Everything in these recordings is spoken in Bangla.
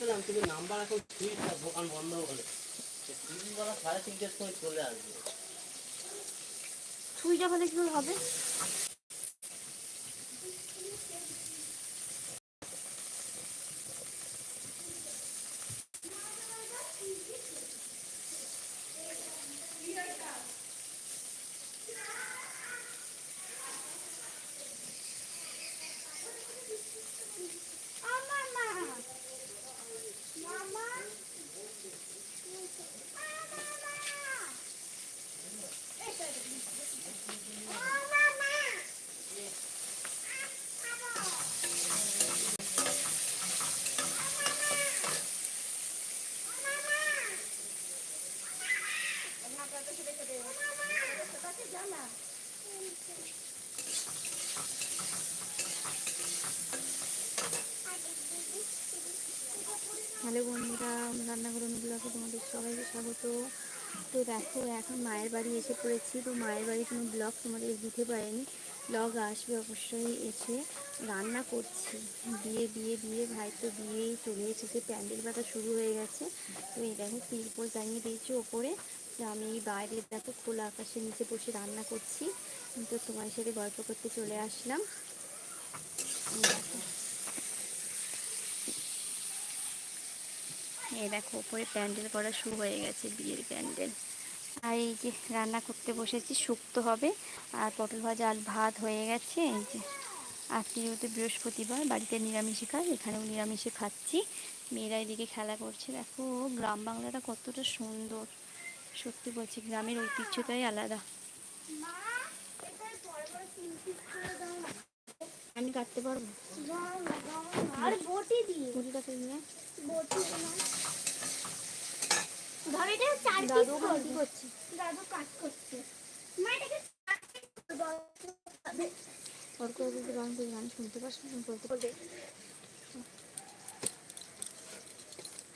পেলাম কিন্তু নাম্বার এখন সুইচ না, দোকান বন্ধ হলে তিনবেলা সাড়ে তিনটের সময় চলে আসবে। সুইটা বলে কি হবে হ্যালো বন্ধুরা রান্নাঘর ব্লগে তোমাদের সবাইকে স্বাগত তো দেখো, এখন মায়ের বাড়ি এসে পড়েছি। তো মায়ের বাড়ি কোনো ব্লগ তোমাদের দিতে পারেনি। ব্লগ আসবে অবশ্যই এসে রান্না করছি। বিয়ে বিয়ে বিয়ে, ভাই তো বিয়েই চলে এসেছে। প্যান্ডেল বাটা শুরু হয়ে গেছে। তো এই দেখো তিরপল টাঙিয়ে দিয়েছি ওপরে। তো আমি বাইরে দেখো খোলা আকাশের নিচে বসে রান্না করছি। তো তোমার সাথে গল্প করতে চলে আসলাম। এই দেখো উপরে প্যান্ডেল করা শুরু হয়ে গেছে, বিয়ের প্যান্ডেল। আর এই যে রান্না করতে বসেছি শুক্তো হবে। আর পটল ভাজা আর ভাত হয়ে গেছে এই যে। আজকে যেহেতু বৃহস্পতিবার বাড়িতে নিরামিষে খাই এখানেও নিরামিষে খাচ্ছি। মেয়েরা এদিকে খেলা করছে দেখো গ্রাম বাংলাটা কতটা সুন্দর। সত্যি বলছি গ্রামের ঐতিহ্যটাই আলাদা। আমি কাটতে পারব? আর বটি দিয়ে। বটি ধর এটা চার পিস দাদু করছে? দাদু কাট করছে। মা এটাকে চার যদি গান গান শুনতে পাস না বলতে বলবে।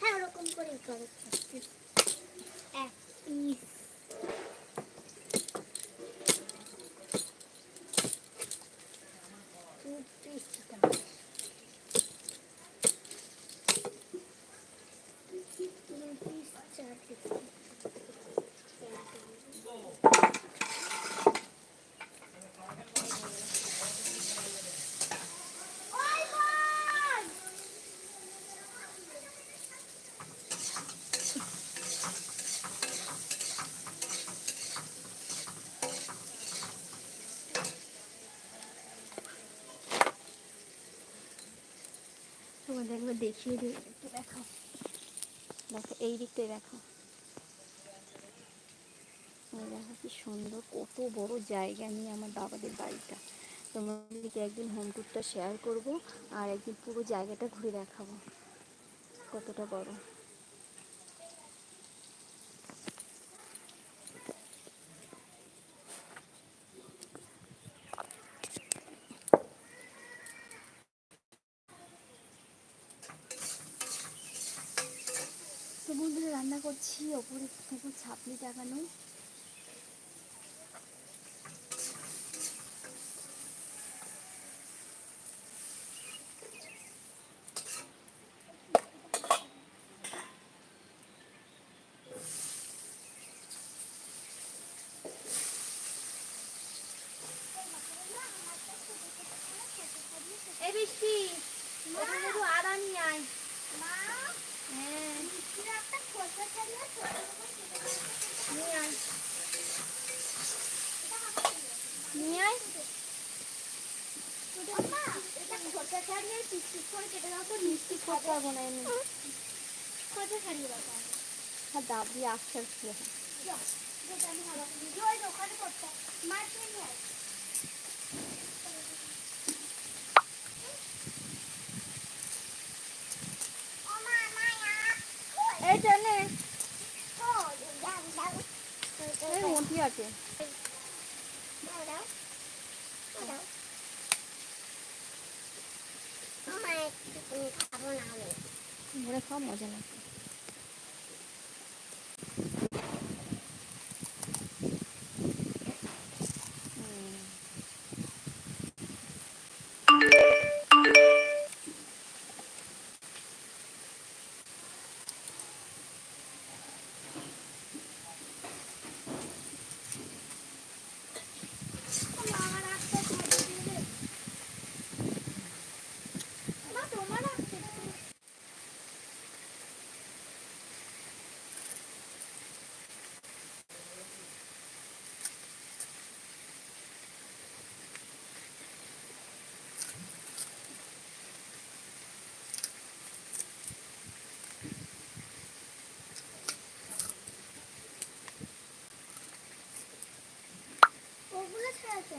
হ্যাঁ ওরকম করেই করো এক পিস টু পিস চিকেন তিন পিস চার পিস ওই বল একবার দেখিয়ে দিই, একটু দেখো দেখো, এই দিকটাই দেখো। দেখো কি সুন্দর, কত বড় জায়গা নিয়ে আমার বাবাদের বাড়িটা। তোমাদেরকে একদিন হোম ট্যুরটা শেয়ার করব আর একদিন পুরো জায়গাটা ঘুরে দেখাবো। কতটা বড় তো বন্ধুরা করছি ওপরে থেকে ছাপনি টাকানো এই বৃষ্টি আদা নিয়ে আয় হ্যাঁ ওই দোকানে করতে হয়। এই মন্টি আছে। খাব না মজা লাগবে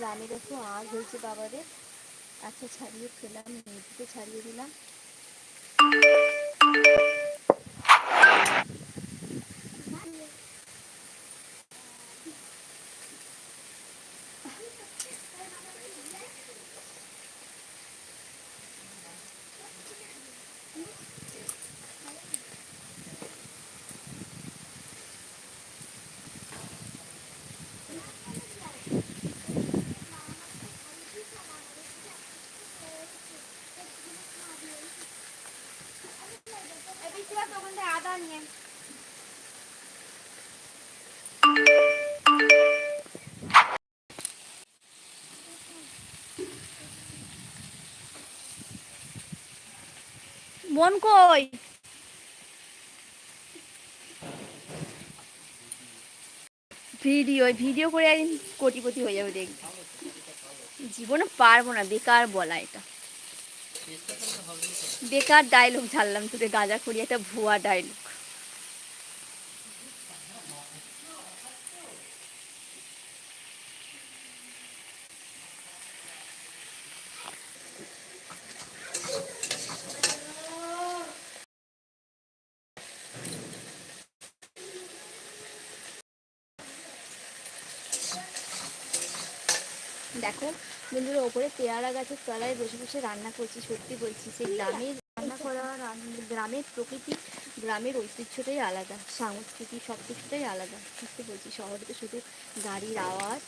গ্রামে দেখো আজ হয়েছে বাবাদের। আচ্ছা ছাড়িয়ে খেলাম মেয়েটিকে ছাড়িয়ে দিলাম। নিয়ে মন কই ভিডিও ভিডিও করে একদিন কোটিপতি হয়ে যাবে দেখবি জীবনে পারব না বেকার বলা এটা বেকার ডায়লগ ঝাড়লাম তোদের গাঁজা করি একটা ভুয়া ডায়লগ দেখো বন্ধুরা ওপরে পেয়ারা গাছের তলায় বসে বসে রান্না করছি, সত্যি বলছি, সেই গ্রামের রান্না করা গ্রামের প্রকৃতি, গ্রামের ঐতিহ্যটাই আলাদা, সংস্কৃতি সব কিছুটাই আলাদা, সত্যি বলছি, শহরে তো শুধু গাড়ির আওয়াজ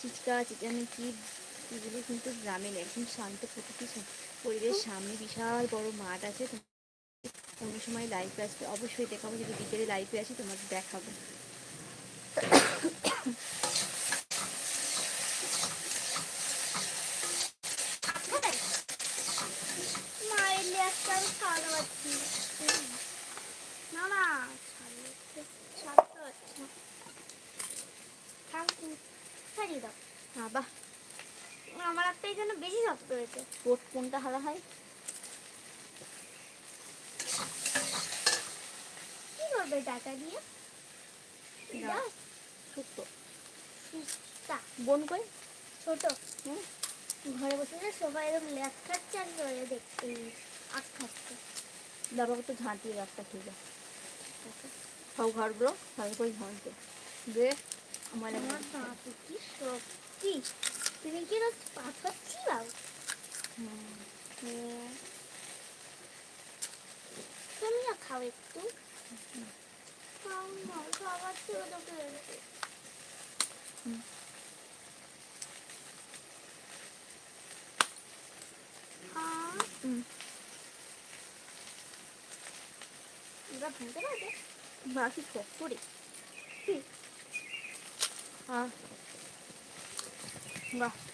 চিৎকার চেঁচামেচি, এগুলো কিন্তু গ্রামে নেই একদম শান্ত প্রকৃতি পরিবেশ সামনে বিশাল বড় মাঠ আছে অন্য সময় লাইফে আসবে, অবশ্যই দেখাবো, যদি বিকেলে লাইফে আসি তোমাকে দেখাবো মায়ের লেজটা আমি খাওয়াতে পারছি না না ছাড়িয়ে ছাড়তে পারছি না থাক তুমি ছাড়িয়ে দাও বাবা আমার একটা এই জন্য বেশি শক্ত হয়েছে কোট কোনটা হারা হয়? কি করবে টাকা দিয়ে? না। সুস্তা বোন কই? ছোট। হুম? ঘরে বসে বসে সবাই এরকম লেখ খাচ্ছে আর ঘরে দেখতে। আখ খাচ্ছে বাবাকে তো ঝাঁটিয়ে রাখতা ঠিক আছে। সব ঘরগুলো ভালো করে ঝাঁটবে দে আমার কি শক্তি। তুমি কি পাথর ছিলাও? তুমিও খাও একটু খাও না খাবার ছিল তোকে হুম। হ্যাঁ হুম। এবার ভাঙতে পারবে বাকি শক্ত রে আহ বাহ হুম দেখো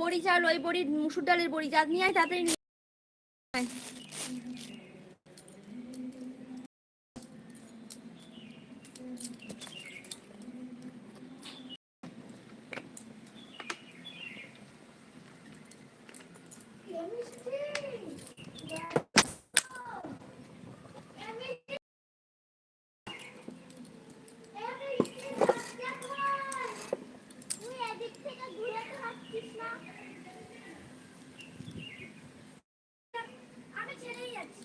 বড়ি চাল ওই বড়ি মুসুর ডালের বড়ি যা নিয়ে আয় তাড়াতাড়ি নিয়ে আয়। তুই এদিক থেকে ঘুরে খাচ্ছিস না আমি ছেড়েই যাচ্ছি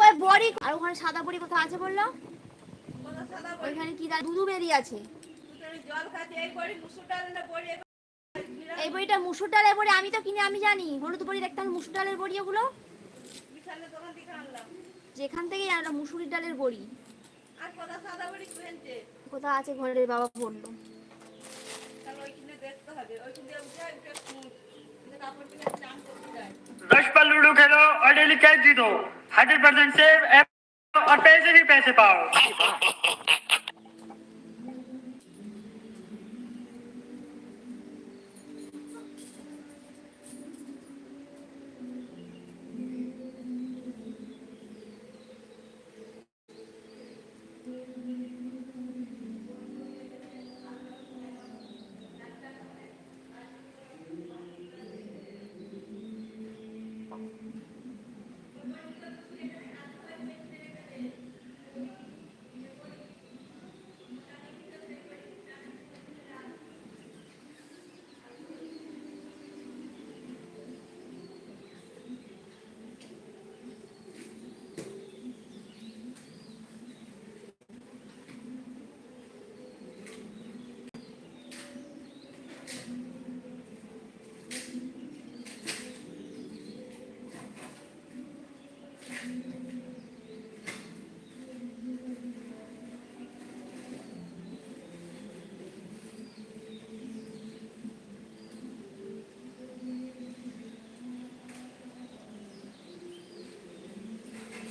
কই, বড়ি আর ওখানে সাদা বড়ি কোথায় আছে বলল? ওইখানে কি দুধু বেরিয়ে আছে। এই বড়িটা মুসুর ডালের বড়ি, আমি তো কিনে আমি জানি। হলুদ বড়ি দেখতাম মুসুর ডালের বড়ি, ওগুলো। যেখান থেকে আনলাম মুসুরির ডালের বড়ি। কোথাও আছে ঘরের বাবা বলল। दस पर लूडो खेलो और डेली कैश जीतो। हंड्रेड परसेंट सेव और पैसे भी पैसे पाओ।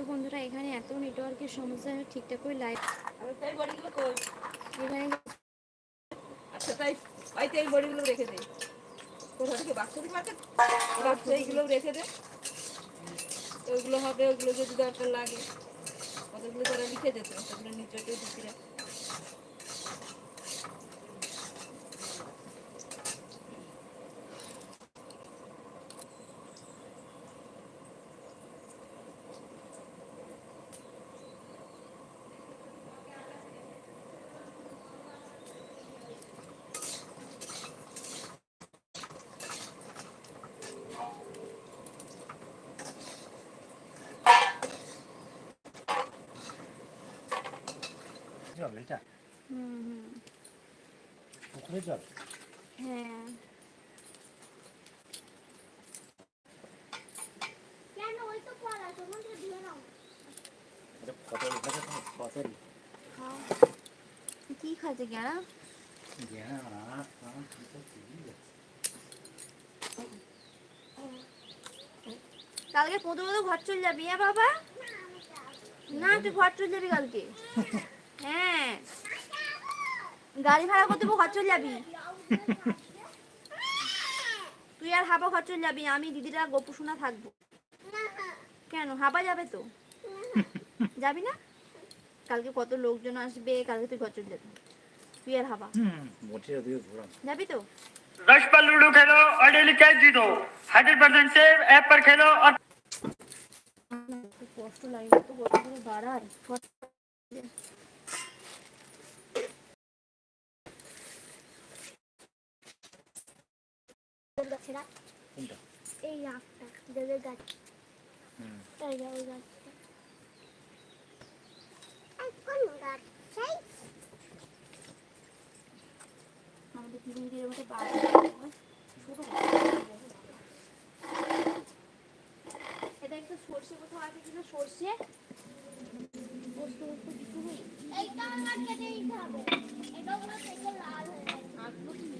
তো বন্ধুরা এখানে এত নেটওয়ার্কের সমস্যা ঠিকঠাক করে লাইভ এখানে আচ্ছা তাই বাড়িতে এই বড়িগুলো রেখে দে। কোথা থেকে? মার্কেট এইগুলো রেখে দে। ওইগুলো হবে ওইগুলো যদি দরকার লাগে। কতগুলো তারা লিখে যেত নিচে জল এটা হুম হুম পুকুরের জল হ্যাঁ কেন ওই তো পড়া তোমাদের দিয়ে নাও এটা কি খাচ্ছে গেরা কি তো কি কালকে পনেরো মতো ঘর চলে যাবি হ্যাঁ বাবা? না তুই ঘর চলে যাবি কালকে। গাড়ি ভাড়া করে দেবো ঘর চলে যাবি তুই আর হাবা ঘর চলে যাবি আমি দিদিরা গপু শোনা থাকবো কেন হাবা যাবে তো যাবি না কালকে কত লোকজন আসবে কালকে তুই ঘর চলে যাবি তুই আর হাবা হুম মোটে দিয়ে ঘোরাম যাবি তো दस पर लूडो खेलो और डेली कैश जीतो हंड्रेड परसेंट सेव ऐप पर खेलो और খুব কষ্ট লাগে তো কত করে কোনটা? এই আখটা দেবের গাছ। এই যে ওই গাছটা। কোন গাছ? সেই। আমাদের পিকনিকের মধ্যে বাড়ি। ছোট এটা একটা সর্ষে কোথাও আছে কিনা? সর্ষে? এইটা আমার কেটে দিতে হবে। এটা পুরো থেকে লাল হয়ে যাবে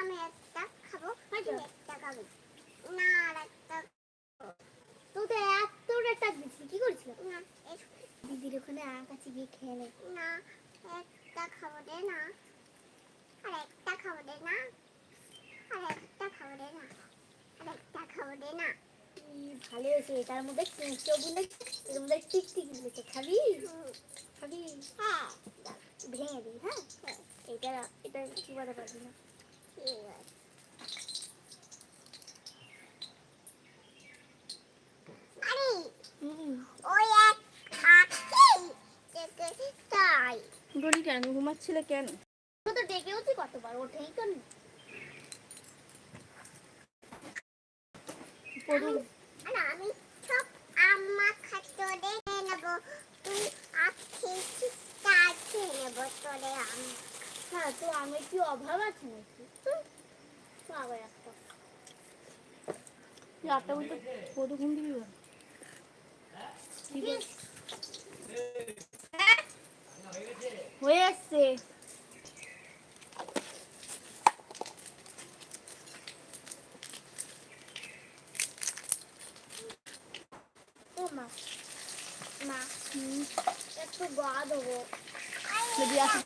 আমি একটা খাব একটা খাব? না আর একটা তোদের এত একটা দিচ্ছি কি করছিস না দিদির ওখানে আম কাছে গিয়ে খেলে না একটা খাব? দে না আর একটা খাব দে না আর একটা খাব দে না আর একটা খাব দে না ভালো হয়েছে এটার মধ্যে এর টিকটিকগুলো খাবি খাবি হ্যাঁ? ভেঙে দিই হ্যাঁ। এটা এটা চিবাতে পারবি না? উঠোনি কেন ঘুমাচ্ছিলে কেন? তো কতবার ওঠেই তো। আমি সব আম্মা খাতো দেখে নেব তুই আখি তাই খেয়ে নেব তোরে আম হ্যাঁ তো আমি কি অভাব আছে নাকি? একটা আটটা বলতে পদু ঘুম হয়ে? মা মা একটু গা দেবো যদি আসি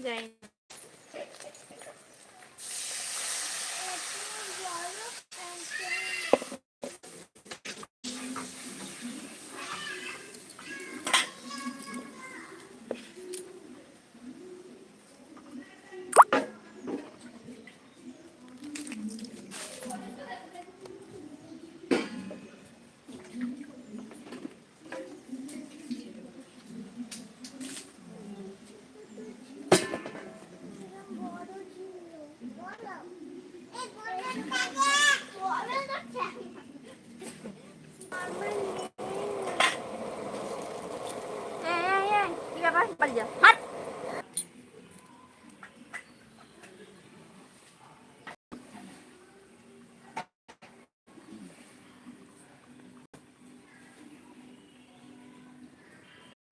guys.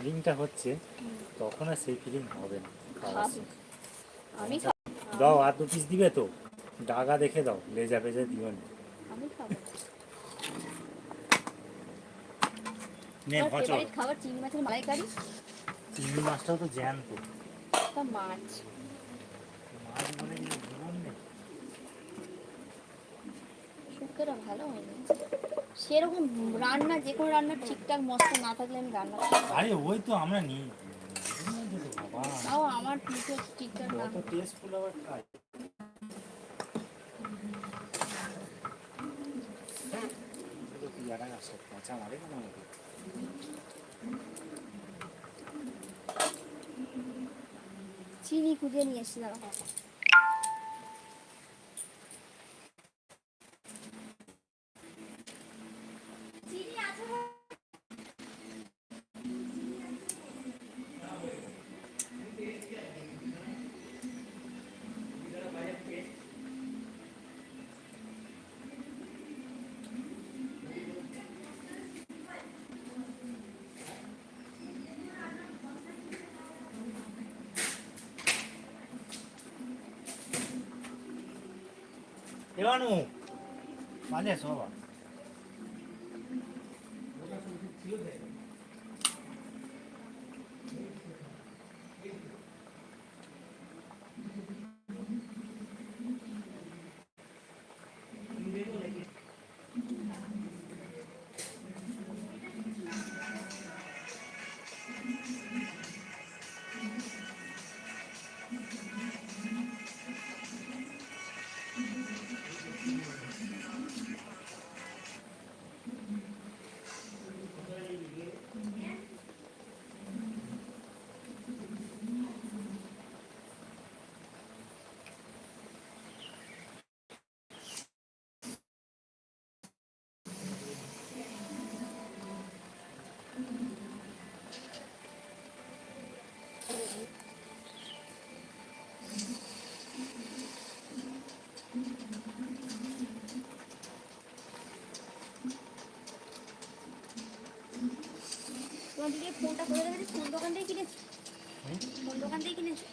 ফিলিংটা হচ্ছে তখন আর সেই ফিলিং হবে না। আমি দাও আর দু পিস দিবে তো? ডাগা দেখে দাও লেজা পেজা দিও না। নে আমার খাবার চিংড়ি মাছের মালাইকারি? চিংড়ি মাছটাও তো জ্যান্ত। তা মাছ। মাছ বলে কি জীবন নেই। শুক্তোটা ভালো হয়নি সেরকম রান্না যে কোনো রান্নার ঠিকঠাক মশলা না থাকলে আমি রান্না আরে ওই তো আমরা নিই। তো তাও আমার মুখে ঠিকঠাক না। কত টেস্টফুল আবার খাই চিনি খুঁজে নিয়ে এসেছিলাম એવાનું માને સોવા. দিকে ফোনটা করে রেখেছি ফোন দোকান থেকে কিনেছি? ফোন দোকান থেকে কিনেছি?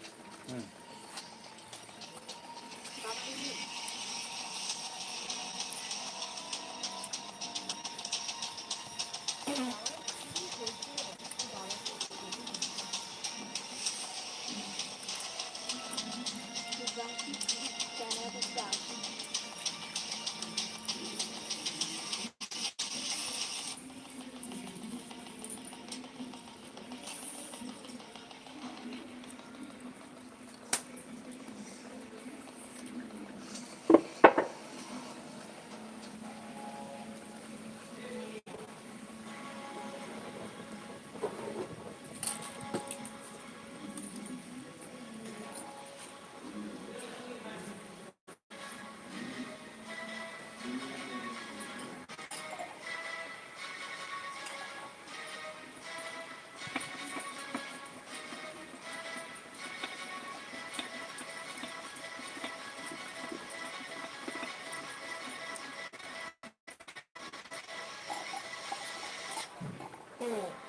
네.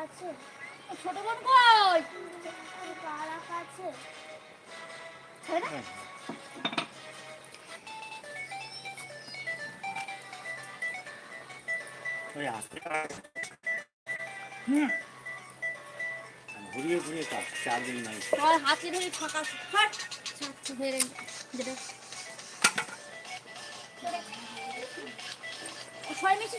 ছোট বোন কই? ছেড়ে দাও। ওই আসতে হুম। ঘুরিয়ে ঘুরিয়ে কাজ চার দিন নাই। আর হাতে ধরে ফাঁকা হাট। ছাড়তে ধরে যেটা ছয় মিশে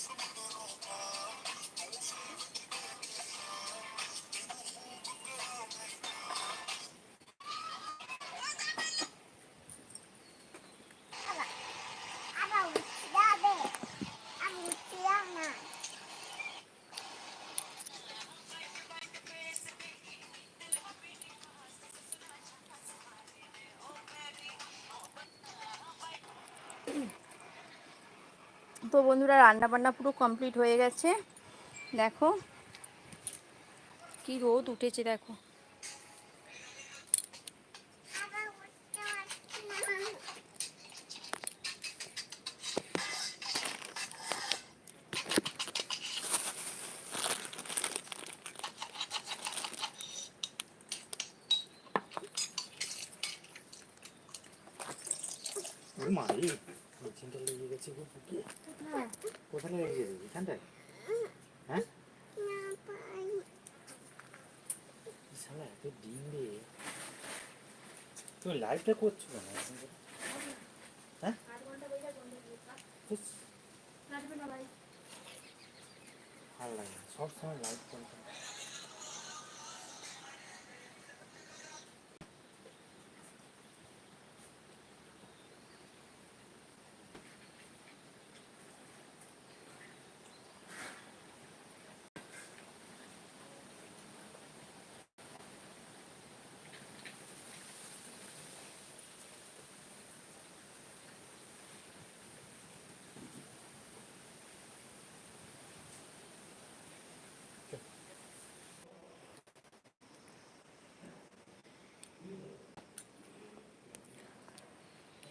তো বন্ধুরা রান্না বান্না পুরো কমপ্লিট হয়ে গেছে। দেখো কি রোদ উঠেছে দেখো আবার উঠতে পারছি না ওর মারি মেশিনটা লেগে গেছে গো বুকে কোথায় লেগে গেছে এখানটায় হ্যাঁ না পাই এই শালা এত ডিম রে তুমি লাইভটা করছ কেন হ্যাঁ ভালো লাগে সবসময় লাইভ করতে